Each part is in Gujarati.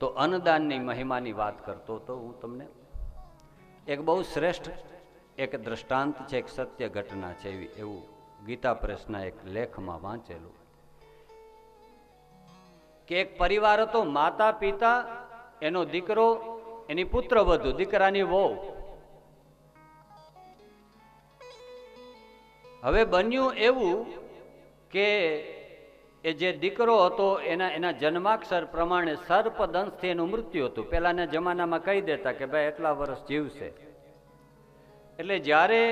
તો અન્નદાનની મહિમાની વાત કરતો તો હું તમને એક બહુ શ્રેષ્ઠ એક દ્રષ્ટાંત છે, એક સત્ય ઘટના છે એવી, એવું ગીતા પ્રેસના એક લેખમાં વાંચેલું. કે એક પરિવાર હતો, માતા પિતા, એનો દીકરો, એની પુત્ર વધુ, દીકરાની વહુ. હવે બન્યું એવું કે એ જે દીકરો હતો, એના એના જન્માક્ષર પ્રમાણે સર્પદંશથી એનું મૃત્યુ હતું. પહેલાના જમાનામાં કહી દેતા કે ભાઈ એટલા વર્ષ જીવશે. એટલે જ્યારે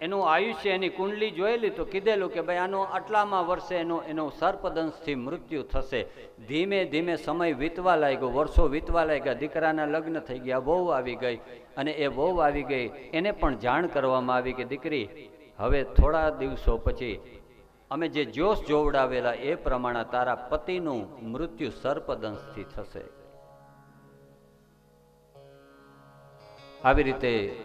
એનું આયુષ્ય એની કુંડલી જોયેલી તો કીધેલું કે ભાઈ આનો આટલામાં વર્ષે એનું એનું સર્પદંશથી મૃત્યુ થશે. ધીમે ધીમે સમય વીતવા લાગ્યો, વર્ષો વીતવા લાગ્યા, દીકરાના લગ્ન થઈ ગયા, વહુ આવી ગઈ અને એ વહુ આવી ગઈ. એને પણ જાણ કરવામાં આવી કે દીકરી, હવે થોડા દિવસો પછી અમે જે જોશ જોવડાવેલા એ પ્રમાણે તારા પતિનું મૃત્યુ સર્પદંશથી થશે. આવી રીતે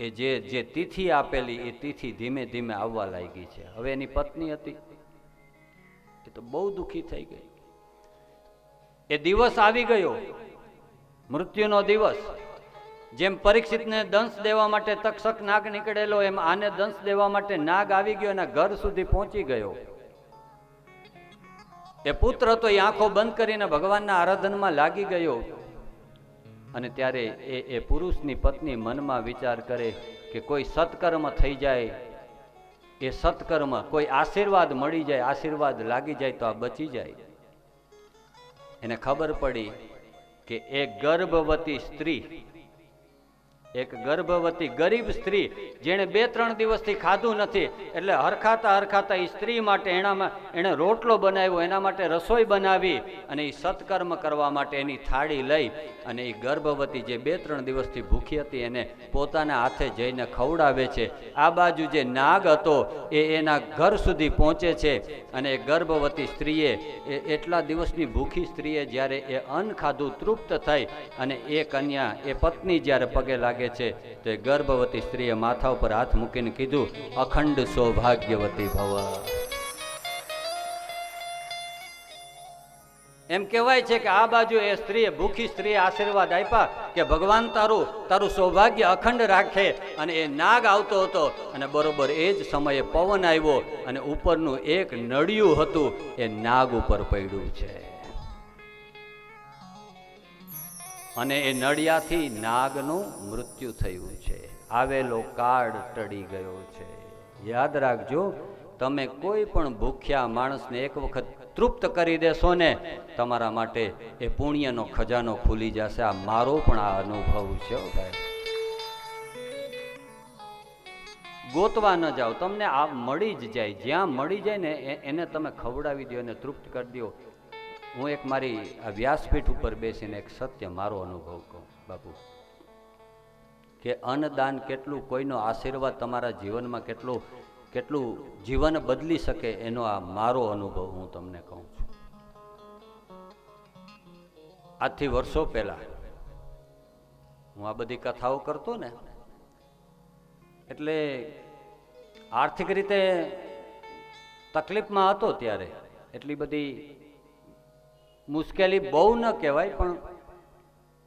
એ જે જે તિથિ આપેલી એ તિથિ ધીમે ધીમે આવવા લાગી છે. હવે એની પત્ની હતી. એ તો બહુ દુઃખી થઈ ગઈ. એ દિવસ આવી ગયો. મૃત્યુનો દિવસ. જેમ પરીક્ષિતને દંશ દેવા માટે તક્ષક નાગ નીકળેલો, એમ આને દંશ દેવા માટે નાગ આવી ગયો એના ઘર સુધી પહોંચી ગયો. એ પુત્ર તો એ આંખો બંધ કરીને ભગવાનના આરાધનમાં લાગી ગયો. અને ત્યારે એ એ પુરુષની પત્ની મનમાં વિચાર કરે કે કોઈ સત્કર્મ થઈ જાય, એ સત્કર્મ કોઈ આશીર્વાદ મળી જાય, આશીર્વાદ લાગી જાય તો આ બચી જાય. એને ખબર પડી કે એ ગર્ભવતી સ્ત્રી એક ગર્ભવતી ગરીબ સ્ત્રી જેણે બે, ત્રણ દિવસથી ખાધું નથી, એટલે હરખાતા હરખાતા એ સ્ત્રી માટે એનામાં એણે રોટલો બનાવ્યો, એના માટે રસોઈ બનાવી અને એ સત્કર્મ કરવા માટે એની થાળી લઈ અને એ ગર્ભવતી જે બે, ત્રણ દિવસથી ભૂખી હતી એને પોતાના હાથે જઈને ખવડાવે છે. આ બાજુ જે નાગ હતો એ એના ઘર સુધી પહોંચે છે અને એ ગર્ભવતી સ્ત્રીએ એ એટલા દિવસની ભૂખી સ્ત્રીએ જ્યારે એ અન્ન ખાધું તૃપ્ત થઈ અને એ કન્યા, એ પત્ની જ્યારે પગે લાગે છે તો એ ગર્ભવતી સ્ત્રીએ માથા ઉપર હાથ મૂકીને કીધું, અખંડ સૌભાગ્યવતી ભવ. એમ કહેવાય છે કે આ બાજુ એ સ્ત્રીએ ભૂખી સ્ત્રીએ આશીર્વાદ આપ્યા કે, ભગવાન તારું તારું સૌભાગ્ય અખંડ રાખે. અને એ નાગ આવતો હતો અને બરોબર એ જ સમયે પવન આવ્યો અને ઉપરનું એક નળિયું હતું એ નાગ ઉપર પડ્યું છે. અને એ નડિયાથી નાગનું મૃત્યુ થયું છે. આવેલો કાર્ડ ટળી ગયો છે. યાદ રાખજો, તમે કોઈ પણ ભૂખ્યા માણસને એક વખત તૃપ્ત કરી દેશો ને, તમારા માટે એ પુણ્યનો ખજાનો ખુલી જશે. આ મારો પણ આ અનુભવ છે ભાઈ. ગોતવા ન જાઓ. તમને આ મળી જ જાય. જ્યાં મળી જાય ને એને તમે ખવડાવી દો અને તૃપ્ત કરી દો. હું એક મારી વ્યાસપીઠ ઉપર બેસીને એક સત્ય મારો અનુભવ કહું, બાપુ. કે અન્નદાન કેટલું, કોઈનો આશીર્વાદ તમારા જીવનમાં કેટલું કેટલું જીવન બદલી શકે એનો આ મારો અનુભવ હું તમને કહું છું. આજથી વર્ષો પહેલા હું આ બધી કથાઓ કરતો ને, એટલે આર્થિક રીતે તકલીફમાં હતો ત્યારે એટલી બધી મુશ્કેલી બહુ ન કહેવાય, પણ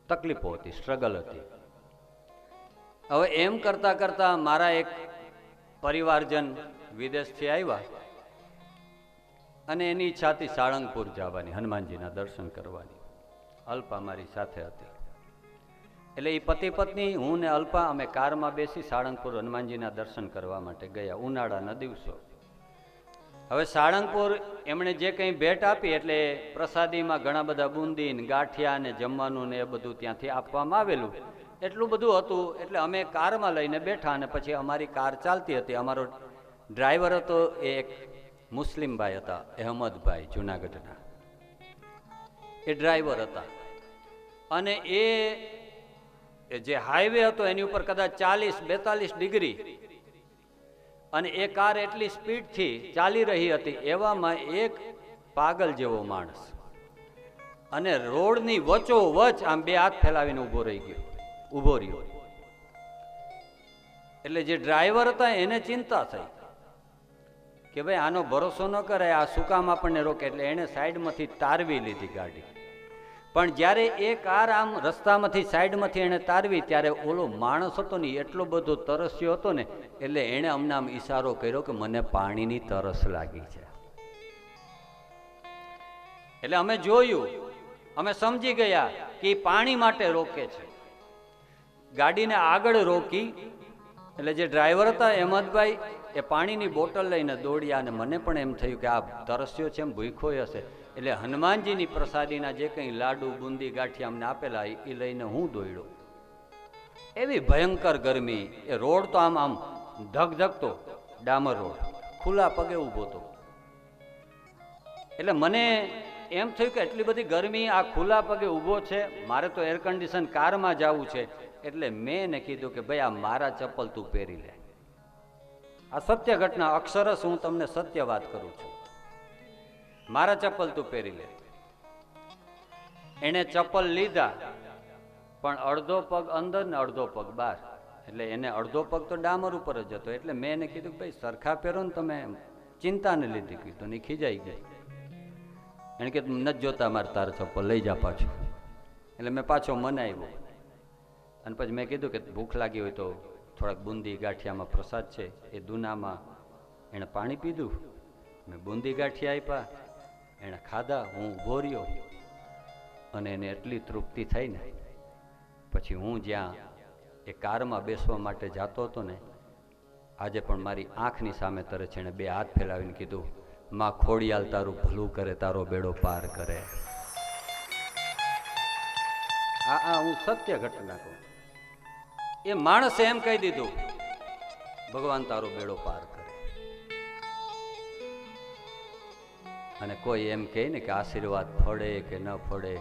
તકલીફો હતી સ્ટ્રગલ હતી. હવે એમ કરતા કરતા મારા એક પરિવારજન વિદેશથી આવ્યા અને એની ઈચ્છા હતી સાળંગપુર જવાની, હનુમાનજીના દર્શન કરવાની. અલ્પા મારી સાથે હતી. એટલે એ પતિ પત્ની, હું ને અલ્પા અમે કારમાં બેસી સાળંગપુર હનુમાનજીના દર્શન કરવા માટે ગયા, ઉનાળાના દિવસો. હવે સાળંગપુર એમણે જે કંઈ ભેટ આપી એટલે પ્રસાદીમાં ઘણા બધા બુંદી ને ગાંઠિયા ને જમવાનું ને એ બધું ત્યાંથી આપવામાં આવેલું. એટલું બધું હતું એટલે અમે કારમાં લઈને બેઠા અને પછી અમારી કાર ચાલતી હતી. અમારો ડ્રાઈવર હતો એ એક મુસ્લિમભાઈ હતા, અહેમદભાઈ જુનાગઢના. એ ડ્રાઈવર હતા. અને એ જે હાઈવે હતો એની ઉપર કદાચ ચાલીસ બેતાલીસ ડિગ્રી અને એ કાર એટલી સ્પીડથી ચાલી રહી હતી, એવામાં એક પાગલ જેવો માણસ. અને રોડની વચો વચ આમ બે હાથ ફેલાવીને ઊભો રહી ગયો, ઊભો રહ્યો. એટલે જે ડ્રાઈવર હતા એને ચિંતા થઈ કે ભાઈ આનો ભરોસો ન કરાય, આ શું કામ આપણને રોકે, એટલે એણે સાઈડમાંથી તારવી લીધી ગાડી. પણ જ્યારે એ કાર આમ રસ્તામાંથી સાઈડમાંથી એણે તારવી, ત્યારે ઓલો માણસ હતો ને, એટલો બધો તરસ્યો હતો ને, એટલે એણે અમને આમ ઈશારો કર્યો કે મને પાણીની તરસ લાગી છે. એટલે અમે જોયું, અમે સમજી ગયા કે પાણી માટે રોકે છે. ગાડીને આગળ રોકી, એટલે જે ડ્રાઈવર હતા અહેમદભાઈ એ પાણીની બોટલ લઈને દોડ્યા અને મને પણ એમ થયું કે આ તરસ્યો છે, એમ ભૂખોય હશે. એટલે હનુમાનજીની પ્રસાદીના જે કંઈ લાડુ, બુંદી, ગાંઠિયા અમને આપેલા એ લઈને હું દોડ્યો એવી ભયંકર ગરમી, એ રોડ તો આમ આમ ધગધગતો, ડામર રોડ, ખુલ્લા પગે ઊભો હતો એટલે મને એમ થયું કે એટલી બધી ગરમી આ ખુલ્લા પગે ઊભો છે, મારે તો એર કન્ડિશન કારમાં જવું છે, એટલે મેં એને કીધું કે ભાઈ આ મારા ચપ્પલ તું પહેરી લે. આ સત્ય ઘટના અક્ષરસ હું તમને સત્ય વાત કરું છું. મારા ચપ્પલ તું પહેરી લે. એણે ચપ્પલ લીધા, પણ અડધો પગ અંદર ને અડધો પગ બહાર. એટલે એને અડધો પગ તો ડામર ઉપર જ હતો. એટલે મેં એને કીધું કે ભાઈ, સરખા પહેરો ને તમે ચિંતા ને લીધી કીધું ને ખીજાઈ ગઈ. એને કીધું નથી જોતા મારે તારે ચપ્પલ, લઈ જા પાછું. એટલે મેં પાછો મનાવ્યો અને પછી મેં કીધું કે ભૂખ લાગી હોય તો થોડાક બુંદી ગાંઠિયામાં પ્રસાદ છે, એ દુનામાં. એણે પાણી પીધું. મેં બુંદી ગાંઠિયા આપ્યા એણે ખાધા, હું ઊભો રહ્યો. અને એને એટલી તૃપ્તિ થઈ ને. પછી હું જ્યાં એ કારમાં બેસવા માટે જાતો હતો ને, આજે પણ મારી આંખની સામે તરે છે એણે બે હાથ ફેલાવીને કીધું, માં, ખોડિયાલ તારું ભલું કરે, તારો બેડો પાર કરે. આ આ હું સત્ય ઘટના કહું. એ માણસે એમ કહી દીધું, ભગવાન તારો બેડો પાર કરે. અને કોઈ એમ કહે ને કે આશીર્વાદ ફળે કે ન ફળે.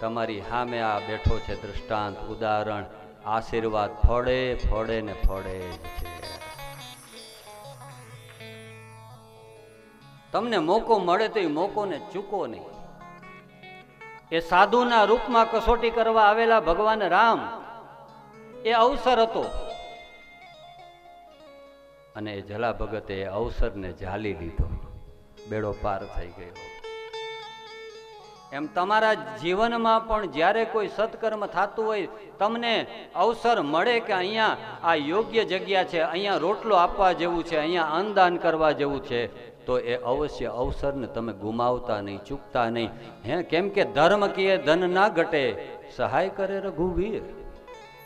તમારી સામે આ બેઠો છે દૃષ્ટાંત ઉદાહરણ. આશીર્વાદ ફળે ફળે ને ફળે તમને મોકો મળે તો એ મોકોને ચૂકો નહીં. એ સાધુના રૂપમાં કસોટી કરવા આવેલા ભગવાન રામ, એ અવસર હતો. અને એ જલા ભગતે અવસરને ઝાલી લીધો બેડો પાર થઈ ગયો એમ તમારા જીવનમાં પણ જ્યારે કોઈ સત્કર્મ થતું હોય, તમને અવસર મળે કે અહીંયા આ યોગ્ય જગ્યા છે, અહીંયા રોટલો આપવા જેવું છે, અહીંયા અન્નદાન કરવા જેવું છે, તો એ અવશ્ય અવસરને તમે ગુમાવતા નહીં, ચૂકતા નહીં. હે, કેમ કે ધર્મ કીએ ધન ના ઘટે, સહાય કરે રઘુવીર.